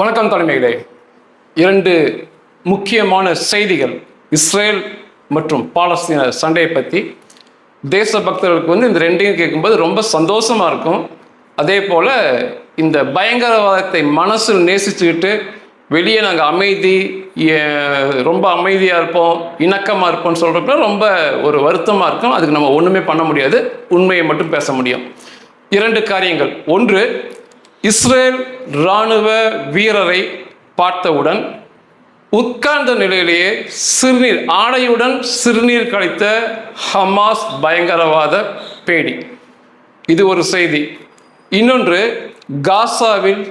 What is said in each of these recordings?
வணக்கம் தலைமைகளே இரண்டு முக்கியமான செய்திகள். இஸ்ரேல் மற்றும் பாலஸ்தீன சண்டையை பற்றி தேச பக்தர்களுக்கு வந்து இந்த ரெண்டையும் கேட்கும்போது ரொம்ப சந்தோஷமாக இருக்கும். அதே போல் இந்த பயங்கரவாதத்தை மனசில் நேசிச்சுக்கிட்டு வெளியே நாங்கள் அமைதி ரொம்ப அமைதியாக இருப்போம் இணக்கமாக இருப்போம்னு சொல்கிறப்ப ரொம்ப ஒரு வருத்தமாக இருக்கும். அதுக்கு நம்ம ஒன்றுமே பண்ண முடியாது. உண்மையை மட்டும் பேச முடியும். இரண்டு காரியங்கள். ஒன்று இஸ்ரேல் இராணுவ வீரரை பார்த்தவுடன் உட்கார்ந்த நிலையிலேயே சிறுநீர் ஆடையுடன் சிறுநீர் கழித்த ஹமாஸ் பயங்கரவாத பேடி. இது ஒரு செய்தி. இன்னொன்று காசாவில்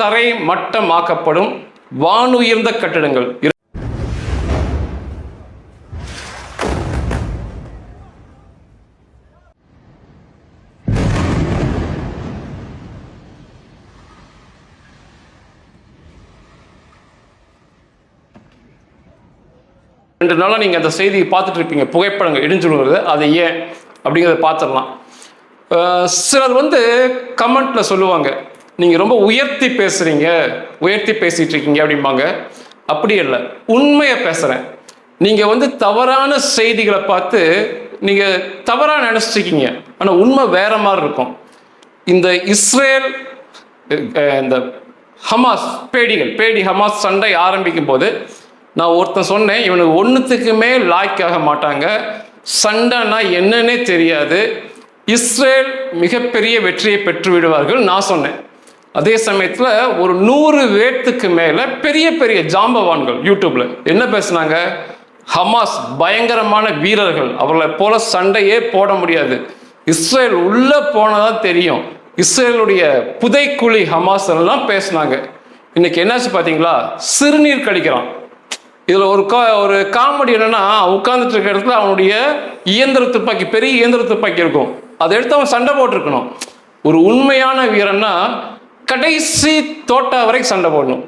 தரை மட்டமாக்கப்படும் வானுயர்ந்த கட்டிடங்கள். ரெண்டு நாளாக நீங்கள் அந்த செய்தியை பார்த்துட்டு இருப்பீங்க புகைப்படங்கள் இடிஞ்சுடுங்கிறது. அது ஏன்? அப்படிங்கிறத பார்த்துடலாம். சிலர் வந்து கமெண்ட்டில் சொல்லுவாங்க நீங்கள் ரொம்ப உயர்த்தி பேசுகிறீங்க உயர்த்தி பேசிகிட்டு இருக்கீங்க அப்படிம்பாங்க. அப்படி இல்லை. உண்மையை பேசுகிறேன் நீங்கள் வந்து தவறான செய்திகளை பார்த்து நீங்கள் தவறாக நினச்சிருக்கீங்க ஆனால் உண்மை வேற மாதிரி இருக்கும். இந்த இஸ்ரேல் இந்த ஹமாஸ் பேடிகள் பேடி ஹமாஸ் சண்டை ஆரம்பிக்கும் போது நான் ஒருத்தன் சொன்னேன் இவனுக்கு ஒன்றுத்துக்குமே லாய்க்காக மாட்டாங்க. சண்டைனா என்னன்னே தெரியாது. இஸ்ரேல் மிகப்பெரிய வெற்றியை பெற்று விடுவார்கள் நான் சொன்னேன். அதே சமயத்தில் ஒரு நூறு வேர்த்துக்கு மேலே பெரிய பெரிய ஜாம்பவான்கள் யூடியூப்பில் என்ன பேசுனாங்க? ஹமாஸ் பயங்கரமான வீரர்கள் அவர்களை போல சண்டையே போட முடியாது. இஸ்ரேல் உள்ளே போனதான் தெரியும். இஸ்ரேலுடைய புதைக்குழி ஹமாஸ் எல்லாம் பேசுனாங்க. இன்னைக்கு என்னாச்சு பார்த்தீங்களா சிறுநீர் கழிக்கிறான் இதில் ஒரு கா ஒரு காமெடி என்னன்னா அவன் உட்கார்ந்துட்டு இருக்க இடத்துல அவனுடைய இயந்திர துப்பாக்கி பெரிய இயந்திர துப்பாக்கி இருக்கும். அதை எடுத்து அவன் சண்டை போட்டிருக்கணும். ஒரு உண்மையான வீரன்னா கடைசி தோட்டா வரைக்கும் சண்டை போடணும்.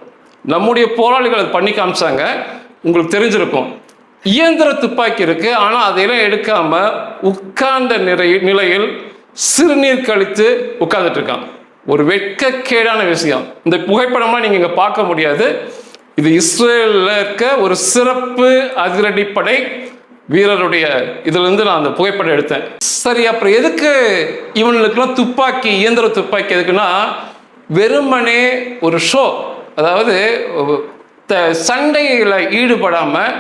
நம்முடைய போராளிகள் அது பண்ணி காமிச்சாங்க. உங்களுக்கு தெரிஞ்சிருக்கும். இயந்திர துப்பாக்கி இருக்கு ஆனால் அதையெல்லாம் எடுக்காம உட்கார்ந்த நிலை நிலையில் சிறுநீர் கழித்து உட்கார்ந்துட்டு இருக்கான். ஒரு வெட்கக்கேடான விஷயம். இந்த புகைப்படம்லாம் நீங்கள் இங்கே பார்க்க முடியாது. இது இஸ்ரேலில் இருக்க ஒரு சிறப்பு அதிரடிப்படை வீரருடைய இதுலேருந்து நான் அந்த புகைப்படம் எடுத்தேன். சரி அப்புறம் எதுக்கு இவனுக்குலாம் துப்பாக்கி இயந்திர துப்பாக்கி எதுக்குன்னா வெறுமனே ஒரு ஷோ அதாவது த- சண்டையில் ஈடுபடாமல்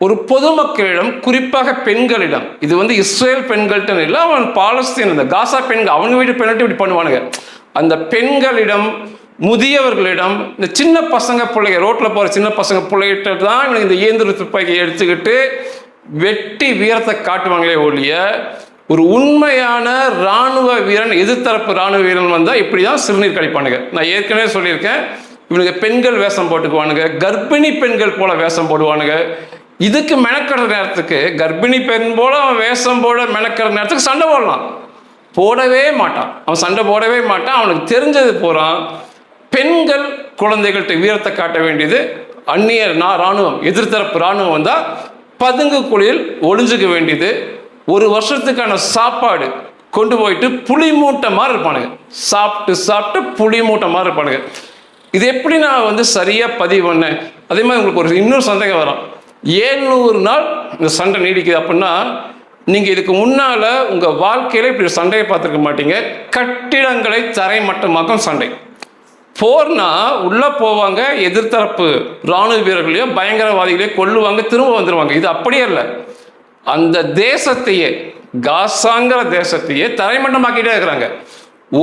ஒரு பொதுமக்களிடம் குறிப்பாக பெண்களிடம் இது வந்து இஸ்ரேல் பெண்கள்கிட்ட இல்லை அவன் பாலஸ்தீன் அந்த காசா பெண்கள் அவங்க வீட்டு பெண்கள்ட்ட இப்படி பண்ணுவானுங்க. அந்த பெண்களிடம் முதியவர்களிடம் இந்த சின்ன பசங்க பிள்ளைங்க ரோட்டில் போகிற சின்ன பசங்க பிள்ளைகிட்ட தான் இவனுக்கு இந்த இயந்திர துப்பாக்கியை எடுத்துக்கிட்டு வெட்டி வீரத்தை காட்டுவாங்களே ஒழிய ஒரு உண்மையான ராணுவ வீரன் எதிர்த்தரப்பு ராணுவ வீரன் வந்தால் இப்படி தான் சிறுநீர் கழிப்பானுங்க. நான் ஏற்கனவே சொல்லியிருக்கேன் இவனுக்கு பெண்கள் வேஷம் போட்டுக்குவானுங்க கர்ப்பிணி பெண்கள் போல வேஷம் போடுவானுங்க. இதுக்கு மெனக்கிற நேரத்துக்கு கர்ப்பிணி பெண் போல அவன் வேஷம் போட மெனக்கிற நேரத்துக்கு சண்டை போடலாம். போடவே மாட்டான். அவன் சண்டை போடவே மாட்டான். அவனுக்கு தெரிஞ்சது போகிறான் பெண்கள் குழந்தைகள்கிட்ட வீரத்தை காட்ட வேண்டியது அந்நிய நா ராணுவம் எதிர்த்தரப்பு ராணுவம் வந்தால் பதுங்கு குழியில் ஒளிஞ்சுக்க வேண்டியது. ஒரு வருஷத்துக்கான சாப்பாடு கொண்டு போயிட்டு புளி மூட்டை மாதிரி இருப்பானுங்க. சாப்பிட்டு சாப்பிட்டு புளி மூட்டை மாதிரி இருப்பானுங்க. இது எப்படி நான் வந்து சரியாக பதிவு பண்ணேன்? அதே மாதிரி உங்களுக்கு ஒரு இன்னொரு சந்தேகம் வரும். ஏழ்நூறு நாள் இந்த சண்டை நீடிக்குது அப்படின்னா நீங்கள் இதுக்கு முன்னால் உங்கள் வாழ்க்கையில் இப்படி சண்டையை பார்த்துருக்க மாட்டீங்க. கட்டிடங்களை தரைமட்டமாக்கும் சண்டை. போர்னா உள்ள போவாங்க எதிர்த்தரப்பு. ராணுவ வீரர்களையோ பயங்கரவாதிகளையோ கொல்லுவாங்க திரும்ப வந்துடுவாங்க இது அப்படியே இல்லை. அந்த தேசத்தையே காசாங்கிற தேசத்தையே தரைமட்டமாக்கிட்டே இருக்கிறாங்க.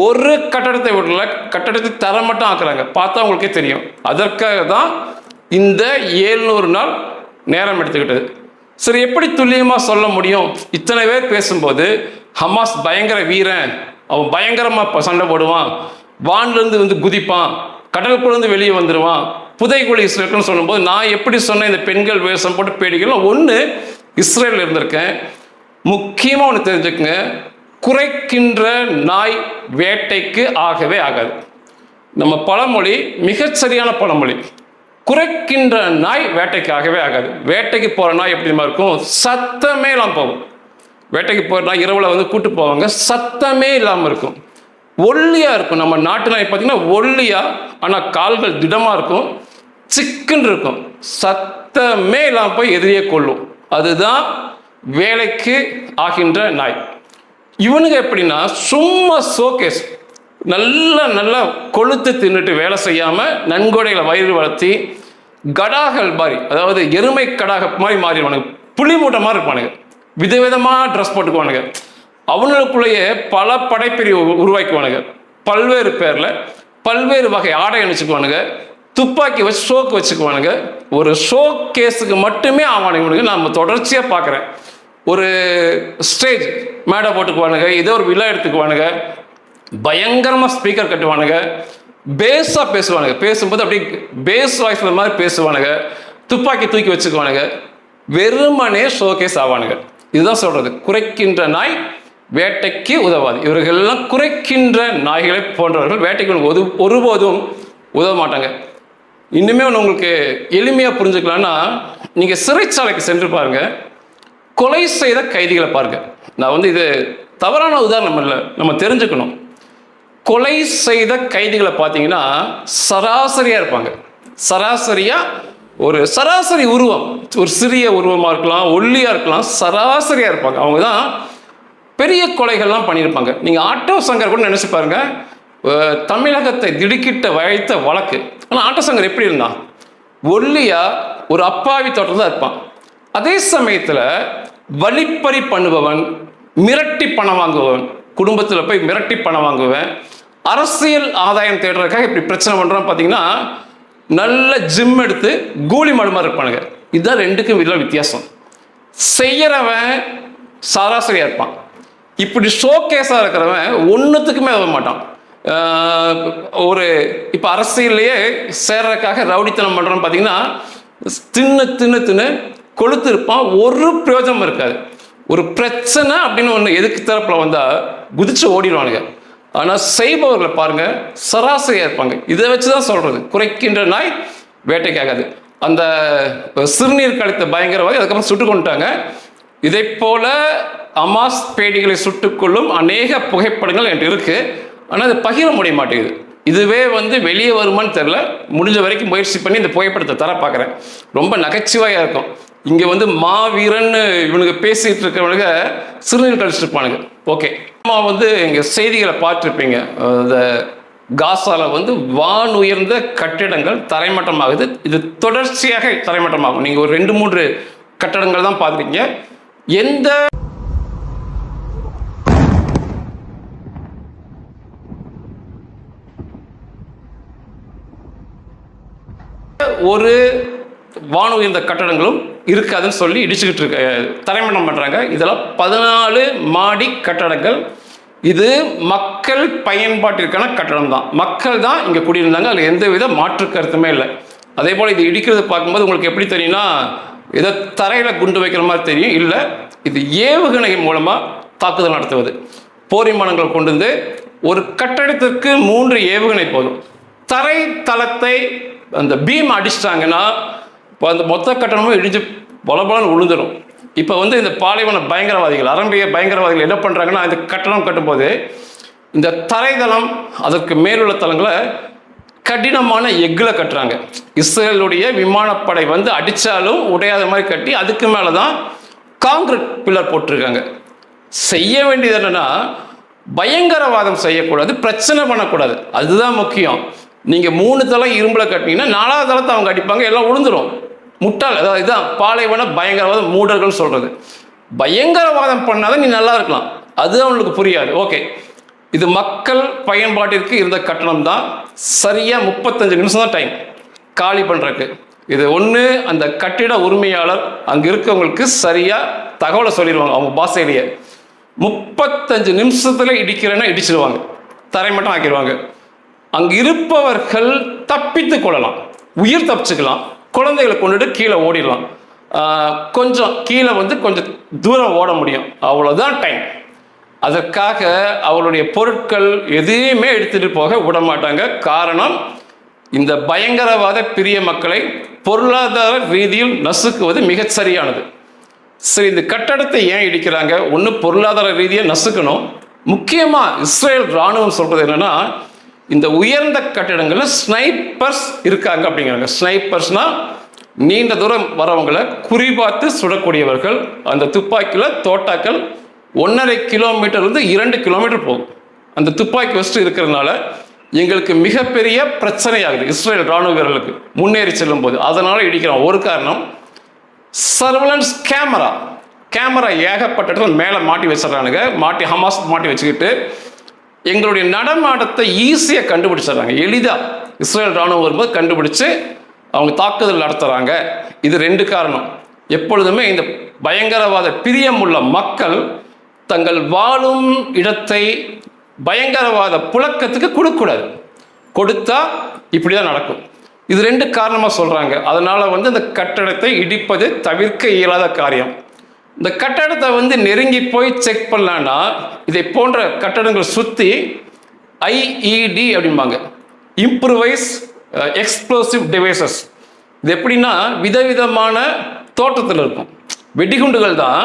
ஒரு கட்டடத்தை விடல கட்டடத்தை தரமட்டம் ஆக்குறாங்க. பார்த்தா உங்களுக்கே தெரியும். அதற்காக தான் இந்த ஏழ்நூறு நாள் நேரம் எடுத்துக்கிட்டது. சரி எப்படி துல்லியமாக சொல்ல முடியும்? இத்தனை பேர் பேசும்போது ஹமாஸ் பயங்கர வீரன். அவன் பயங்கரமாக சண்டை போடுவான். வான்லேருந்து வந்து குதிப்பான் கடலுக்குள்ளேருந்து வெளியே வந்துடுவான் புதைக்குழி இஸ்ரேல்னு சொல்லும்போது நான் எப்படி சொன்னேன் இந்த பெண்கள் வேஷம் போட்டு பேடிகள் ஒன்று இஸ்ரேலில் இருந்திருக்கேன். முக்கியமாக ஒன்று தெரிஞ்சுக்கங்க குறைக்கின்ற நாய் வேட்டைக்கு ஆகவே ஆகாது. நம்ம பழமொழி மிகச்சரியான பழமொழி. குறைக்கின்ற நாய் வேட்டைக்கு ஆகவே ஆகாது. வேட்டைக்கு போகிற நாய் எப்படிமா இருக்கும்? சத்தமே இல்லாமல் போகும். வேட்டைக்கு போகிற நாய் இரவில் வந்து கூட்டு போவாங்க. சத்தமே இல்லாமல் இருக்கும். ஒல்லியாக இருக்கும். நம்ம நாட்டு நாய் பார்த்தீங்கன்னா ஒல்லியாக ஆனால் கால்கள் திடமாக இருக்கும் சிக்குன்னு இருக்கும். சத்தமே இல்லாமல் போய் எதிரியே கொள்ளும் அதுதான் வேலைக்கு ஆகின்ற நாய். இவனுங்க எப்படின்னா சும்மா ஷோகேஸ் நல்லா நல்லா கொளுத்து தின்னுட்டு வேலை செய்யாமல் நன்கொடைகளை வயிறு வளர்த்தி கடாகள் மாதிரி அதாவது எருமை கடாக மாதிரி மாறிடுவானுங்க. புளி மூட்டை மாதிரி இருப்பானுங்க. விதவிதமாக ட்ரெஸ் போட்டுக்குவானுங்க. அவங்களுக்குள்ளேயே பல படைப்பிரிவு உருவாக்குவானுங்க. பல்வேறு பேரில் பல்வேறு வகை ஆடை அணிச்சுக்குவானுங்க துப்பாக்கி வச்சு ஷோக்கு வச்சுக்குவானுங்க. ஒரு ஷோ கேஸுக்கு மட்டுமே ஆவானுங்க நம்ம தொடர்ச்சியாக பார்க்குறேன் ஒரு ஸ்டேஜ் மேடை போட்டுக்குவானுங்க. ஏதோ ஒரு விழா எடுத்துக்குவானுங்க. பயங்கரமாக ஸ்பீக்கர் கட்டுவானுங்க. பேஸாக பேசுவானுங்க. பேசும்போது அப்படியே பேஸ் வாய்ஸ் மாதிரி பேசுவானுங்க. துப்பாக்கி தூக்கி வச்சுக்குவானுங்க. வெறுமனே ஷோகேஸ் ஆவானுங்க. இதுதான் சொல்கிறது குறைக்கின்ற நாய் வேட்டைக்கு உதவாது. இவர்களெல்லாம் குறைக்கின்ற நாய்களை போன்றவர்கள் வேட்டைக்கு உது ஒருபோதும் உதவ மாட்டாங்க. இன்னுமே ஒன்று உங்களுக்கு எளிமையாக புரிஞ்சுக்கலாம்னா நீங்கள் சிறைச்சாலைக்கு சென்று பாருங்கள் கொலை செய்த கைதிகளை பாருங்கள் நான் வந்து இது தவறான உதாரணம் இல்லை. நம்ம தெரிஞ்சுக்கணும். கொலை செய்த கைதிகளை பார்த்தீங்கன்னா சராசரியாக இருப்பாங்க. சராசரியாக ஒரு சராசரி உருவம். ஒரு சிறிய உருவமாக இருக்கலாம் ஒல்லியாக இருக்கலாம் சராசரியாக இருப்பாங்க. அவங்க தான் பெரிய கொலைகள்லாம் பண்ணியிருப்பாங்க. நீங்கள் ஆட்டோ சங்கர் கூட நினச்சி பாருங்க. தமிழகத்தை திடுக்கிட்ட வைத்த வழக்கு. ஆனால் ஆட்டோ சங்கர் எப்படி இருந்தான்? ஒல்லியாக ஒரு அப்பாவி தோட்டம் தான் இருப்பான். அதே சமயத்தில் வழிப்பறி பண்ணுபவன் மிரட்டி பணம் வாங்குபவன் குடும்பத்தில் போய் மிரட்டி பணம் வாங்குவேன் அரசியல் ஆதாயம் தேடுறதுக்காக இப்படி பிரச்சனை பண்ணுறான் பார்த்தீங்கன்னா நல்ல ஜிம் எடுத்து கூலி மாடு மாதிரி இருப்பானுங்க. இதுதான் ரெண்டுக்கும் இதில் வித்தியாசம். செய்கிறவன் சராசரியாக இருப்பான். இப்படி ஷோகேஸாக இருக்கிறவன் ஒன்றுத்துக்குமே உதவ மாட்டான். ஒரு இப்போ அரசியல்லையே சேர்றதுக்காக ரவுடித்தனம் பண்ணுறோன்னு பார்த்தீங்கன்னா தின்னு தின்னு தின்னு கொளுத்து இருப்பான். ஒரு பிரயோஜனம் இருக்காது. ஒரு பிரச்சனை அப்படின்னு ஒன்று எதுக்கு தரப்பில் வந்தால் குதிச்சு ஓடிடுவானுங்க. ஆனால் செய்பவர்களை பாருங்கள் சராசரியாக இருப்பாங்க. இதை வச்சு தான் சொல்கிறது குறைக்கின்ற நாய் வேட்டைக்காகாது. அந்த சிறுநீர் கழித்த பயங்கரவாதி அதுக்கப்புறம் சுட்டு கொண்டுட்டாங்க. இதை போல அமாஸ் பேடிகளை சுட்டுக்கொள்ளும் அநேக புகைப்படங்கள் என்கிட்ட இருக்கு. ஆனால் அது பகிர முடிய மாட்டேங்குது. இதுவே வந்து வெளியே வருமான்னு தெரில முடிஞ்ச வரைக்கும் முயற்சி பண்ணி இந்த புகைப்படத்தை தர பார்க்குறேன். ரொம்ப நகைச்சுவையாக இருக்கும். இங்கே வந்து மாவீரன்னு இவனுக்கு பேசிகிட்டு இருக்கிறவனுங்க சிறுநீர் கழிச்சிருப்பானுங்க. ஓகே. அம்மா வந்து இங்கே செய்திகளை பார்த்துருப்பீங்க. இந்த காசால வந்து வான் உயர்ந்த கட்டிடங்கள் தரைமட்டமாகுது. இது தொடர்ச்சியாக தரைமட்டமாகும். நீங்கள் ஒரு ரெண்டு மூன்று கட்டடங்கள் தான் பார்த்துருக்கீங்க. எந்த ஒரு வான உயர்ந்த கட்டடங்களும் இருக்காதுன்னு சொல்லி இடிச்சுக்கிட்டு இருக்க தரைமட்டம் பண்ணுறாங்க இதெல்லாம் பதினாலு மாடி கட்டடங்கள். இது மக்கள் பயன்பாட்டிற்கான கட்டடம் தான் மக்கள் தான் இங்கே குடியிருந்தாங்க. அதில் எந்த வித மாற்று கருத்துமே இல்லை. அதே போல் இது இடிக்கிறது பார்க்கும்போது உங்களுக்கு எப்படி தெரியும்னா இதை தரையில் குண்டு வைக்கிற மாதிரி தெரியும். இல்லை இது ஏவுகணை மூலமாக தாக்குதல் நடத்துவது. போர் விமானங்கள் கொண்டு வந்து ஒரு கட்டடத்திற்கு மூன்று ஏவுகணை போதும். தரை தளத்தை அந்த பீம் அடிச்சிட்டாங்கன்னா இப்போ அந்த மொத்த கட்டணமும் இடிஞ்சு பலபலன்னு விழுந்துடும் இப்போ வந்து இந்த பாலைவன பயங்கரவாதிகள் அரம்பிய பயங்கரவாதிகள் என்ன பண்ணுறாங்கன்னா இந்த கட்டணம் கட்டும்போது இந்த தரைதளம் அதற்கு மேலுள்ள தளங்களை கடினமான எஃகில் கட்டுறாங்க. இஸ்ரேலுடைய விமானப்படை வந்து அடித்தாலும் உடையாத மாதிரி கட்டி அதுக்கு மேலே தான் காங்கிரீட் பில்லர் போட்டிருக்காங்க. செய்ய வேண்டியது என்னென்னா பயங்கரவாதம் செய்யக்கூடாது பிரச்சனை பண்ணக்கூடாது. அதுதான் முக்கியம். நீங்கள் மூணு தளம் இரும்பில் கட்டினீங்கன்னா நாலாவது தளத்தை அவங்க அடிப்பாங்க எல்லாம் விழுந்துடும் முட்டாள் அதாவது இதுதான் பாலைவன பயங்கரவாதம் மூடர்கள் சொல்கிறது பயங்கரவாதம் பண்ணாதான் நீ நல்லா இருக்கலாம். அது அவங்களுக்கு புரியாது. ஓகே. இது மக்கள் பயன்பாட்டிற்கு இருந்த கட்டணம் தான். சரியாக முப்பத்தஞ்சு நிமிஷம் தான் டைம் காலி பண்ணுறக்கு இது ஒன்று அந்த கட்டிட உரிமையாளர் அங்கே இருக்கவங்களுக்கு சரியாக தகவலை சொல்லிடுவாங்க அவங்க பாஷையிலேயே. முப்பத்தஞ்சு நிமிஷத்தில் இடிக்கிறேன்னா இடிச்சிடுவாங்க தரை மட்டும் ஆக்கிடுவாங்க. அங்கு இருப்பவர்கள் தப்பித்து கொள்ளலாம். உயிர் தப்பிச்சுக்கலாம். குழந்தைகளை கொண்டுட்டு கீழே ஓடிடலாம். கொஞ்சம் கீழே வந்து கொஞ்சம் தூரம் ஓட முடியும். அவ்வளோதான் டைம் அதற்காக அவளுடைய பொருட்கள் எதையுமே எடுத்துட்டு போக விட மாட்டாங்க காரணம் இந்த பயங்கரவாத பிரிய மக்களை பொருளாதார ரீதியில் நசுக்குவது மிகச் சரியானது சரி இந்த கட்டடத்தை ஏன் இடிக்கிறாங்க? ஒன்று பொருளாதார ரீதியாக நசுக்கணும். முக்கியமாக இஸ்ரேல் இராணுவம் சொல்கிறது என்னென்னா இந்த உயர்ந்த கட்டிடங்களில் ஸ்னைப்பர்ஸ் இருக்காங்க அப்படிங்கிறாங்க. ஸ்னைப்பர்ஸ்னால் நீண்ட தூரம் வரவங்களை குறிபார்த்து சுடக்கூடியவர்கள். அந்த துப்பாக்கியில் தோட்டாக்கள் ஒன்றரை கிலோமீட்டர்லேருந்து இரண்டு கிலோமீட்டர் போகும். அந்த துப்பாக்கி வச்சுட்டு இருக்கிறதுனால எங்களுக்கு மிகப்பெரிய பிரச்சனையாகுது. இஸ்ரேல் ராணுவ வீரர்களுக்கு முன்னேறி செல்லும் போது அதனால் இடிக்கிறோம். ஒரு காரணம் சர்வலன்ஸ் கேமரா கேமரா ஏகப்பட்ட இடத்துல மேலே மாட்டி வச்சிடறானுங்க. மாட்டி ஹமாஸ் மாட்டி வச்சுக்கிட்டு எங்களுடைய நடமாட்டத்தை ஈஸியாக கண்டுபிடிச்சிடுறாங்க. எளிதாக இஸ்ரேல் ராணுவம் வரும்போது கண்டுபிடிச்சு அவங்க தாக்குதல் நடத்துகிறாங்க இது ரெண்டு காரணம். எப்பொழுதுமே இந்த பயங்கரவாத பிரியம் உள்ள மக்கள் தங்கள் வாழும் இடத்தை பயங்கரவாத புழக்கத்துக்கு கொடுக்கக்கூடாது. கொடுத்தா இப்படி தான் நடக்கும். இது ரெண்டு காரணமாக சொல்கிறாங்க அதனால் வந்து இந்த கட்டடத்தை இடிப்பது தவிர்க்க இயலாத காரியம். இந்த கட்டடத்தை வந்து நெருங்கி போய் செக் பண்ணலான்னா இதை போன்ற கட்டடங்கள் சுற்றி ஐஇடி அப்படிம்பாங்க. இம்ப்ரூவைஸ் எக்ஸ்ப்ளோசிவ் டிவைசஸ் இது எப்படின்னா விதவிதமான தோட்டத்தில் இருக்கும். வெடிகுண்டுகள் தான்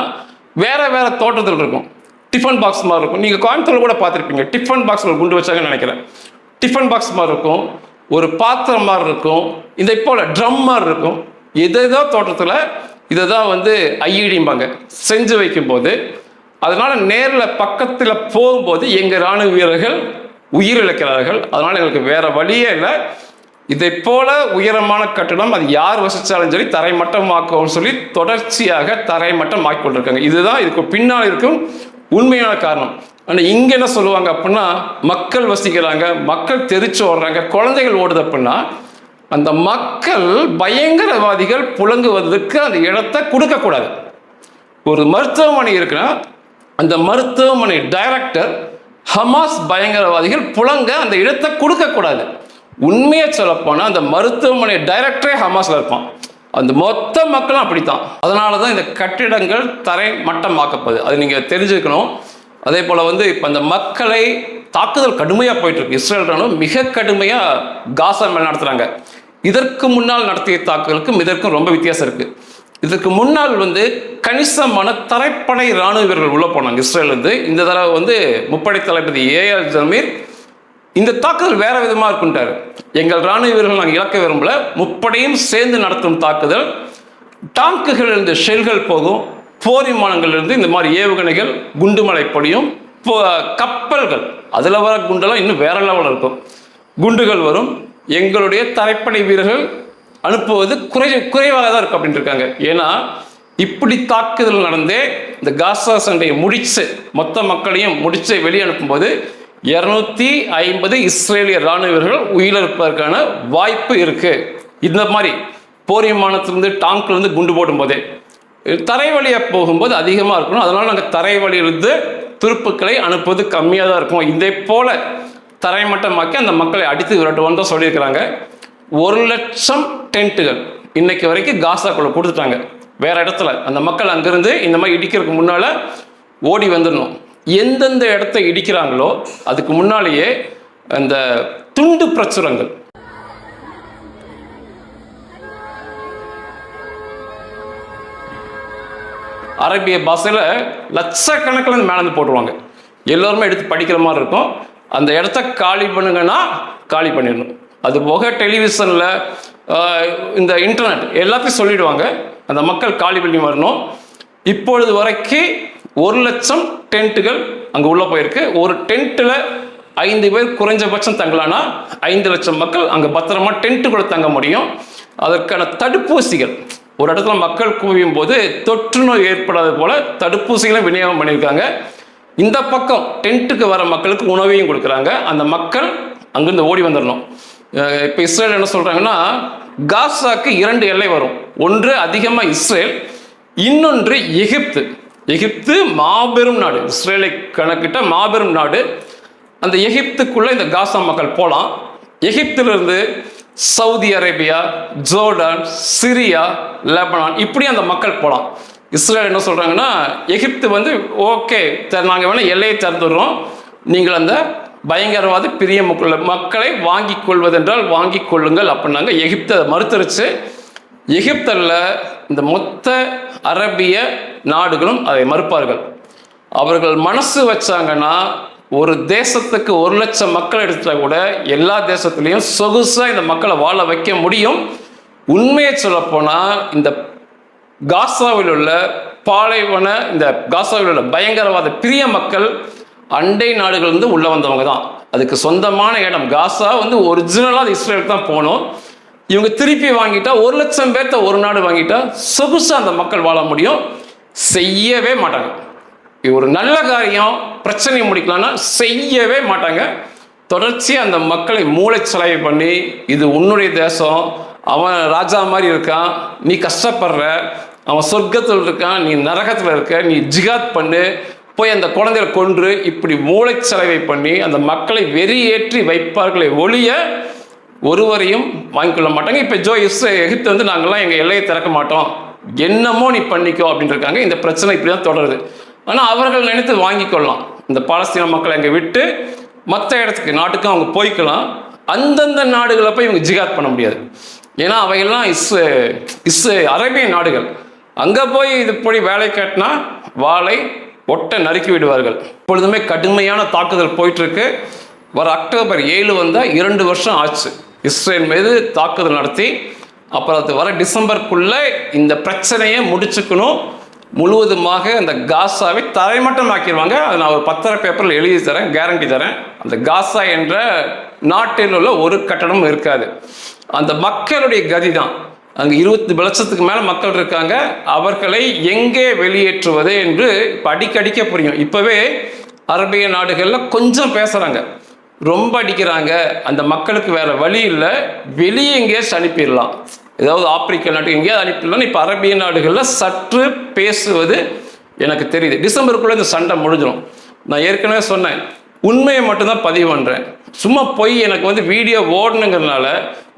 வேற வேற தோட்டத்தில் இருக்கும். டிஃபன் பாக்ஸ் மாதிரி இருக்கும். நீங்கள் கோயம்புத்தூர் கூட பார்த்துருப்பீங்க. டிஃபன் பாக்ஸில் குண்டு வச்சாங்கன்னு நினைக்கிறேன். டிஃபன் பாக்ஸ் மாதிரி இருக்கும். ஒரு பாத்திரம் மாதிரி இருக்கும். இதை போல் ட்ரம் மாதிரி இருக்கும். எதோ தோட்டத்தில் இதை தான் வந்து ஐஇடிம்பாங்க செஞ்சு வைக்கும்போது அதனால் நேரில் பக்கத்தில் போகும்போது எங்கள் இராணுவ வீரர்கள் உயிரிழக்கிறார்கள். அதனால் எங்களுக்கு வேறு வழியே இல்லை. இதை போல உயரமான கட்டடம் அது யார் வசித்தாலும் சரி தரைமட்டமாக்கும்னு சொல்லி தொடர்ச்சியாக தரைமட்டம் ஆக்கி கொண்டிருக்காங்க. இதுதான் இதுக்கு பின்னால் இருக்கும் உண்மையான காரணம். ஆனால் இங்கே என்ன சொல்லுவாங்க அப்படின்னா மக்கள் வசிக்கிறாங்க மக்கள் தெரிச்சு ஓடுறாங்க குழந்தைகள் ஓடுது அப்படின்னா அந்த மக்கள் பயங்கரவாதிகள் புழங்குவதற்கு அந்த இடத்தை கொடுக்கக்கூடாது. ஒரு மருத்துவமனை இருக்குன்னா அந்த மருத்துவமனை டைரக்டர் ஹமாஸ் பயங்கரவாதிகள் புழங்க அந்த இடத்தை கொடுக்கக்கூடாது. உண்மையை சொல்லப்போனால் அந்த மருத்துவமனை டைரக்டரே ஹமாஸில் இருப்பான். அந்த மொத்த மக்களும் அப்படித்தான். அதனால தான் இந்த கட்டிடங்கள் தரை மட்டமாக்கப்படுது அது நீங்கள் தெரிஞ்சுக்கணும். அதே போல் வந்து இப்போ அந்த மக்களை தாக்குதல் கடுமையாக போயிட்டுருக்கு இஸ்ரேல் ராணுவம் மிக கடுமையாக காசா மேல் நடத்துகிறாங்க இதற்கு முன்னால் நடத்திய தாக்குதலுக்கும் இதற்கும் ரொம்ப வித்தியாசம் இருக்குது இதற்கு முன்னால் வந்து கணிசமான தரைப்படை ராணுவ வீரர்கள் உள்ளே போனாங்க. இஸ்ரேல் இருந்து இந்த தடவை வந்து முப்படை தளபதி ஏஆர் ஜமீர் இந்த தாக்குதல் வேற விதமாக இருக்குன்ட்டாரு. எங்கள் ராணுவ வீரர்கள் நாங்கள் இழக்க விரும்பல. முப்படையும் சேர்ந்து நடத்தும் தாக்குதல். டாங்குகள் இருந்து ஷெல்கள் போகும். போர் விமானங்கள்லேருந்து இந்த மாதிரி ஏவுகணைகள் குண்டுமலை பொடியும் போ- கப்பல்கள். அதில் வர குண்டெல்லாம் இன்னும் வேற லெவலில் இருக்கும். குண்டுகள் வரும். எங்களுடைய தரைப்படை வீரர்கள் அனுப்புவது குறை குறைவாக தான் இருக்கும் அப்படின்னு இருக்காங்க. ஏன்னா இப்படி தாக்குதல் நடந்தே இந்த காசா சண்டையை முடிச்சு மொத்த மக்களையும் முடிச்சு வெளியே அனுப்பும்போது இரநூத்தி ஐம்பது இஸ்ரேலிய ராணுவ வீரர்கள் உயிரிழப்பதற்கான வாய்ப்பு இருக்கு. இந்த மாதிரி போர் விமானத்திலிருந்து டாங்க்லேருந்து குண்டு போடும்போதே. தரை வழியாக போகும்போது அதிகமாக இருக்கணும். அதனால் நாங்கள் தரை வழியிலிருந்து துருப்புக்களை அனுப்புவது கம்மியாக தான் இருக்கும். இதே போல தரைமட்டமாக்கி அந்த மக்களை அடித்து விரட்டுவோம் தான் சொல்லியிருக்கிறாங்க. ஒரு லட்சம் டென்ட்டுகள் இன்னைக்கு வரைக்கும் காசாக்குள்ள கொடுத்துட்டாங்க. வேற இடத்துல. அந்த மக்கள் அங்கிருந்து இந்த மாதிரி இடிக்கிறதுக்கு முன்னால ஓடி வந்துடணும். எந்தெந்த இடத்த இடிக்கிறாங்களோ அதுக்கு முன்னாலேயே அந்த துண்டு பிரச்சுரங்கள் அரபிய பாஷையில் லட்சக்கணக்கில் மேலே இருந்து போட்டுருவாங்க. எல்லோருமே எடுத்து படிக்கிற மாதிரி இருக்கும். அந்த இடத்த காலி பண்ணுங்கன்னா காலி பண்ணிடணும். அது போக டெலிவிஷனில் இந்த இன்டர்நெட் எல்லாத்தையும் சொல்லிடுவாங்க. அந்த மக்கள் காலி பண்ணி வரணும். இப்பொழுது வரைக்கும் ஒரு லட்சம் டென்ட்டுகள் அங்கே உள்ளே போயிருக்கு. ஒரு டென்ட்டில் ஐந்து பேர் குறைஞ்சபட்சம் தங்கலான்னா ஐந்து லட்சம் மக்கள் அங்கே பத்திரமா டென்ட்டுக்குள்ளே தங்க முடியும். அதற்கான தடுப்பூசிகள். ஒரு இடத்துல மக்கள் குவியும் போது தொற்று நோய் ஏற்படாத போல தடுப்பூசிகளை விநியோகம் பண்ணியிருக்காங்க. இந்த பக்கம் டென்ட்டுக்கு வர மக்களுக்கு உணவையும் கொடுக்குறாங்க. அந்த மக்கள் அங்கிருந்து ஓடி வந்துடணும் இப்போ இஸ்ரேல் என்ன சொல்கிறாங்கன்னா காசாக்கு இரண்டு எல்லை வரும். ஒன்று அதிகமாக இஸ்ரேல் இன்னொன்று எகிப்து. எகிப்து மாபெரும் நாடு. இஸ்ரேலை கணக்கிட்ட மாபெரும் நாடு. அந்த எகிப்துக்குள்ளே இந்த காசா மக்கள் போகலாம் எகிப்திலிருந்து Saudi Arabia Jordan Syria Lebanon இப்படி அந்த மக்கள் போகலாம் இஸ்ரேல் என்ன சொல்கிறாங்கன்னா எகிப்து வந்து ஓகே நாங்கள் வேணால் எல்லையை திறந்துடுறோம் நீங்கள் அந்த பயங்கரவாத பிரிய மக்கள் மக்களை வாங்கி கொள்வதென்றால் வாங்கி கொள்ளுங்கள் அப்படின்னாங்க. எகிப்தை மறுத்துருச்சு. எகிப்தில் இந்த மொத்த அரபிய நாடுகளும் அதை மறுப்பார்கள். அவர்கள் மனசு வச்சாங்கன்னா ஒரு தேசத்துக்கு ஒரு லட்சம் மக்கள் எடுத்துட்டா கூட எல்லா தேசத்துலேயும் சொகுசாக இந்த மக்களை வாழ வைக்க முடியும். உண்மையை சொல்லப்போனால் இந்த காசாவில் உள்ள பாலைவன இந்த காசாவில் உள்ள பயங்கரவாத பிரிய மக்கள் அண்டை நாடுகள்லேருந்து உள்ளே வந்தவங்க தான். அதுக்கு சொந்தமான இடம். காசா வந்து ஒரிஜினலாக அது இஸ்ரேலுக்கு தான் போகணும் இவங்க திருப்பி வாங்கிட்டா ஒரு லட்சம் பேர்த்த ஒரு நாடு வாங்கிட்டா சொகுசாக அந்த மக்கள் வாழ முடியும். செய்யவே மாட்டாங்க. இது ஒரு நல்ல காரியம். பிரச்சனையை முடிக்கலாம்னா செய்யவே மாட்டாங்க. தொடர்ச்சியாக அந்த மக்களை மூளைச்சலவை பண்ணி இது உன்னுடைய தேசம் அவன் ராஜா மாதிரி இருக்கான் நீ கஷ்டப்படுற அவன் சொர்க்கத்தில் இருக்கான் நீ நரகத்தில் இருக்க நீ ஜிகாத் பண்ணு போய் அந்த குழந்தைய கொன்று இப்படி மூளைச்சலவை பண்ணி அந்த மக்களை வெறியேற்றி வைப்பார்களை ஒழிய ஒருவரையும் வாங்கிக் கொள்ள மாட்டாங்க. இப்போ ஜோ இஸ் எகிப்து வந்து நாங்கள்லாம் எங்கள் எல்லையை திறக்க மாட்டோம். என்னமோ நீ பண்ணிக்கோ அப்படின்னு இருக்காங்க. இந்த பிரச்சனை இப்படி தான் தொடருது. ஆனால் அவர்கள் நினைத்து வாங்கிக் கொள்ளலாம். இந்த பாலஸ்தீன மக்களை அங்கே விட்டு மற்ற இடத்துக்கு நாட்டுக்கு அவங்க போய்க்கலாம். அந்தந்த நாடுகளை போய் இவங்க ஜிகாத் பண்ண முடியாது. ஏன்னா அவையெல்லாம் இஸ் இஸ் அரேபிய நாடுகள். அங்கே போய் இது போய் வேலை கேட்டினா வாளை ஒட்ட நறுக்கி விடுவார்கள். இப்பொழுதுமே கடுமையான தாக்குதல் போயிட்டுருக்கு. வர அக்டோபர் ஏழு வந்தால் இரண்டு வருஷம் ஆச்சு. இஸ்ரேல் மீது தாக்குதல் நடத்தி அப்புறம் அது வர டிசம்பருக்குள்ளே இந்த பிரச்சனையை முடிச்சுக்கணும். முழுவதுமாக அந்த காசாவை தரைமட்டமாக்கிடுவாங்க அதை நான் ஒரு பத்திர பேப்பரில் எழுதி தரேன் கேரண்டி தரேன். அந்த காசா என்ற நாட்டில் உள்ள ஒரு கட்டணமும் இருக்காது. அந்த மக்களுடைய கதி தான் அங்கே இருபத்தி லட்சத்துக்கு மேலே மக்கள் இருக்காங்க. அவர்களை எங்கே வெளியேற்றுவது என்று இப்போ அடிக்கடிக்க புரியும். இப்போவே அரபிய நாடுகளில் கொஞ்சம் பேசுகிறாங்க ரொம்ப அடிக்கிறாங்க. அந்த மக்களுக்கு வேறு வழி இல்லை. வெளியே எங்கேயாச்சும் அனுப்பிடலாம். ஏதாவது ஆப்பிரிக்க நாட்டுக்கு எங்கேயாவது அனுப்பிடலாம் இப்போ அரபிய நாடுகளில் சற்று பேசுவது எனக்கு தெரியுது. டிசம்பருக்குள்ளே இந்த சண்டை முடிஞ்சிடும் நான் ஏற்கனவே சொன்னேன். உண்மையை மட்டும்தான் பதிவு பண்ணுறேன் சும்மா பொய் எனக்கு வந்து வீடியோ ஓடணுங்கிறதுனால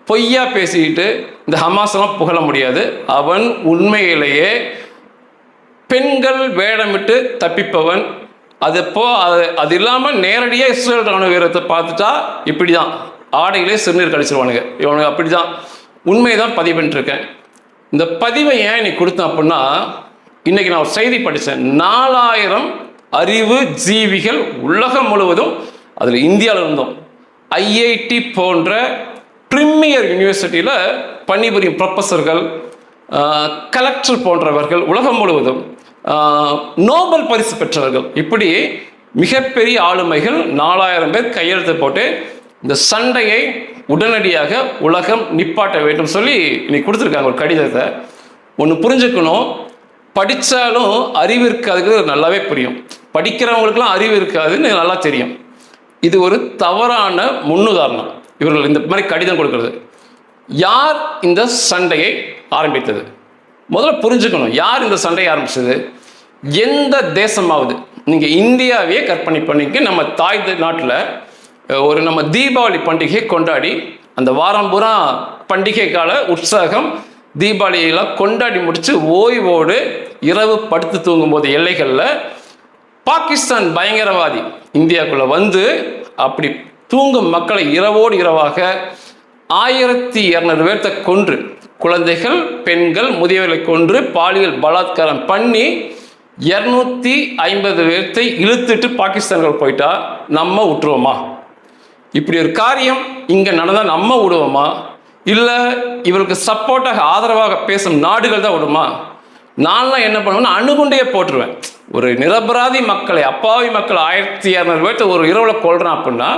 பொய்யா பேசிக்கிட்டு இந்த ஹமாஸெல்லாம் புகழ முடியாது. அவன் உண்மையிலேயே பெண்கள் வேடமிட்டு தப்பிப்பவன். அது இப்போ அது அது இல்லாமல் நேரடியாக இஸ்ரேல் ராணுவ வீரத்தை பார்த்துட்டா இப்படி தான் ஆடைகளே சிறுநீர் கழிச்சிருவானுங்க இவனுங்க அப்படி தான் உண்மையை தான் பதிவு பண்ணிட்டுருக்கேன். இந்த பதிவை ஏன் நீ கொடுத்தேன் அப்படின்னா இன்னைக்கு நான் ஒரு செய்தி படித்தேன் நாலாயிரம் அறிவு ஜீவிகள் உலகம் முழுவதும் அதில் இந்தியாவில் இருந்தோம். ஐஐடி போன்ற ப்ரிமியர் யூனிவர்சிட்டியில் பணிபுரியும் ப்ரொஃபஸர்கள் கலெக்டர் போன்றவர்கள் உலகம் முழுவதும் நோபல் பரிசு பெற்றவர்கள். இப்படி மிகப்பெரிய ஆளுமைகள் நாலாயிரம் பேர் கையெழுத்து போட்டு இந்த சண்டையை உடனடியாக உலகம் நிப்பாட்ட வேண்டும் சொல்லி இன்னைக்கு கொடுத்துருக்காங்க ஒரு கடிதத்தை. ஒன்று புரிஞ்சுக்கணும். படித்தாலும் அறிவு இருக்காதுங்கிறது நல்லாவே புரியும். படிக்கிறவங்களுக்குலாம் அறிவு இருக்காதுன்னு நல்லா தெரியும். இது ஒரு தவறான முன்னுதாரணம். இவர்கள் இந்த மாதிரி கடிதம் கொடுக்கறது. யார் இந்த சண்டையை ஆரம்பித்தது? முதல்ல புரிஞ்சுக்கணும் யார் இந்த சண்டையை ஆரம்பித்தது? எந்த தேசமாவது நீங்கள் இந்தியாவையே கற்பனை பண்ணிக்க நம்ம தாய் நாட்டில் ஒரு நம்ம தீபாவளி பண்டிகையை கொண்டாடி அந்த வாரம் பூரா பண்டிகை கால உற்சாகம் தீபாவளியெல்லாம் கொண்டாடி முடித்து ஓய்வோடு இரவு படுத்து தூங்கும்போது எல்லைகளில் பாகிஸ்தான் பயங்கரவாதி இந்தியாவுக்குள்ளே வந்து அப்படி தூங்கும் மக்களை இரவோடு இரவாக ஆயிரத்தி இரநூறு பேர்த்த கொன்று. குழந்தைகள் பெண்கள் முதியவர்களை கொன்று பாலியல் பலாத்காரம் பண்ணி இரநூத்தி ஐம்பது பேர்த்தை இழுத்துட்டு பாகிஸ்தான்கள் போயிட்டா நம்ம விட்டுருவோமா? இப்படி ஒரு காரியம் இங்கே நடந்தால் நம்ம விடுவோமா? இல்லை இவருக்கு சப்போர்ட்டாக ஆதரவாக பேசும் நாடுகள் தான் விடுமா? நான்லாம் என்ன பண்ணுவேன்னா அணுகுண்டையே போட்டுருவேன். ஒரு நிரபராதி மக்களை அப்பாவி மக்கள் ஆயிரத்தி இரநூறு பேர்த்த ஒரு இரவில் கொள்றான் அப்படின்னா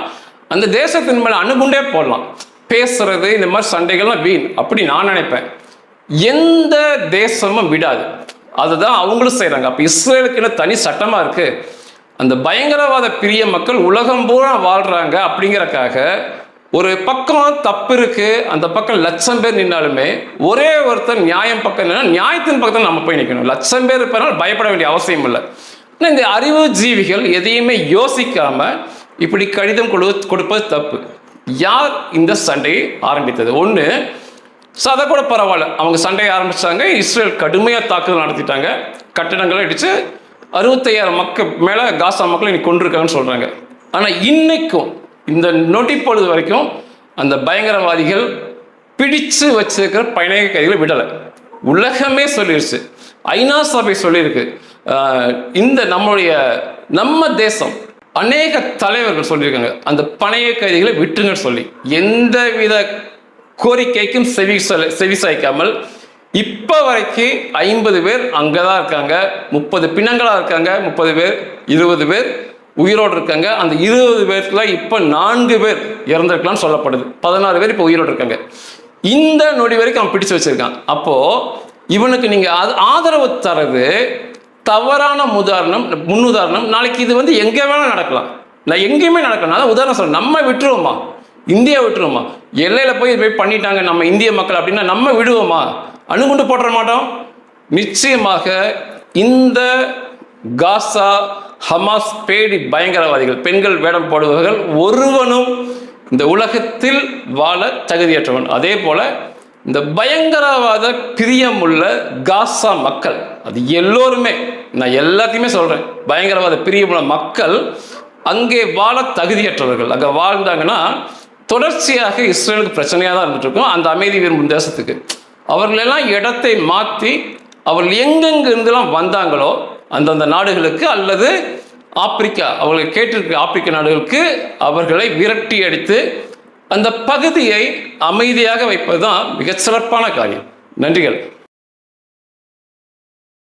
அந்த தேசத்தின் மேலே அணுகுண்டே போடலாம். பேசுறது இந்த மாதிரி சண்டைகள்லாம் வீண். அப்படி நான் நினைப்பேன். எந்த தேசமும் விடாது. அதுதான் அவங்களும் செய்கிறாங்க அப்போ இஸ்ரேலுக்குன்னு தனி சட்டமாக இருக்குது அந்த பயங்கரவாத பிரிய மக்கள் உலகம் பூரா வாழ்கிறாங்க அப்படிங்கறக்காக ஒரு பக்கம் தப்பு இருக்கு. அந்த பக்கம் லட்சம் பேர் நின்னாலுமே ஒரே ஒருத்தர் நியாயம் பக்கம் நின்னா நியாயத்தின் பக்கத்தில் நம்ம போய் நிற்கணும் லட்சம் பேர் இருப்பதனால பயப்பட வேண்டிய அவசியம் இல்லை. ஆனால் இந்த அறிவு ஜீவிகள் எதையுமே யோசிக்காம இப்படி கடிதம் கொடு கொடுப்பது தப்பு. யார் இந்த சண்டையை ஆரம்பித்தது? ஒன்று ஸோ அதை கூட பரவாயில்ல. அவங்க சண்டையை ஆரம்பித்தாங்க இஸ்ரேல் கடுமையாக தாக்குதல் நடத்திட்டாங்க. கட்டடங்களை அடித்து அறுபத்தையாயிரம் மக்கள் மேலே காசா மக்கள் இன்னைக்கு கொண்டிருக்காங்கன்னு சொல்கிறாங்க ஆனால் இன்னைக்கும் இந்த நொட்டிப்பொழுது வரைக்கும் அந்த பயங்கரவாதிகள் பிடிச்சு வச்சிருக்கிற பயணிக கைதிகளை விடலை. உலகமே சொல்லிருச்சு. ஐநா சபை சொல்லியிருக்கு. இந்த நம்மளுடைய நம்ம தேசம் அநேக தலைவர்கள் சொல்லியிருக்காங்க. அந்த பணைய கைதிகளை விட்டுருங்கன்னு சொல்லி. எந்தவித கோரிக்கைக்கும் செவி செவி சாய்க்காமல் இப்போ வரைக்கும் ஐம்பது பேர் அங்கே தான் இருக்காங்க. முப்பது பிணங்களாக இருக்காங்க. முப்பது பேர் இருபது பேர் உயிரோடு இருக்காங்க. அந்த இருபது பேர்ல இப்போ நான்கு பேர் இறந்திருக்கலாம்னு சொல்லப்படுது. பதினாறு பேர் இப்போ உயிரோடு இருக்காங்க. இந்த நொடி வரைக்கும் அவன் பிடிச்சு வச்சிருக்கான். அப்போ இவனுக்கு நீங்க ஆதரவு தரது தவறான முதாரணம் முன்னுதாரணம். நாளைக்கு இது வந்து எங்கே வேணால் நடக்கலாம். நான் எங்கேயுமே நடக்கலாம். அதான் உதாரணம் சொல்றேன். நம்ம விட்டுருவோமா? இந்தியா விட்டுருவோமா? எல்லையில் போய் இது போய் பண்ணிட்டாங்க நம்ம இந்திய மக்கள் அப்படின்னா நம்ம விடுவோமா? அணுகுண்டு போட்டுற மாட்டோம். நிச்சயமாக இந்த காசா ஹமாஸ் பேடி பயங்கரவாதிகள் பெண்கள் வேடம் போடுபவர்கள் ஒருவனும் இந்த உலகத்தில் வாழ தகுதியற்றவன். அதே போல இந்த பயங்கரவாத பிரியமுள்ள காசா மக்கள் அது எல்லோருமே நான் எல்லாத்தையுமே சொல்கிறேன் பயங்கரவாத பிரியமுள்ள மக்கள் அங்கே வாழ தகுதியற்றவர்கள். அங்கே வாழ்ந்தாங்கன்னா தொடர்ச்சியாக இஸ்ரேலுக்கு பிரச்சனையாக தான் இருந்துட்டு இருக்கும். அந்த அமைதி விரும்பும் தேசத்துக்கு. அவர்களெல்லாம் இடத்தை மாற்றி அவர்கள் எங்கெங்க இருந்தெல்லாம் வந்தாங்களோ அந்தந்த நாடுகளுக்கு அல்லது ஆப்பிரிக்கா அவர்களை கேட்டிருக்க ஆப்பிரிக்க நாடுகளுக்கு அவர்களை விரட்டி அடித்து அந்த பகுதியை அமைதியாக வைப்பது தான் மிகச்சிறப்பான காரியம். நன்றிகள்.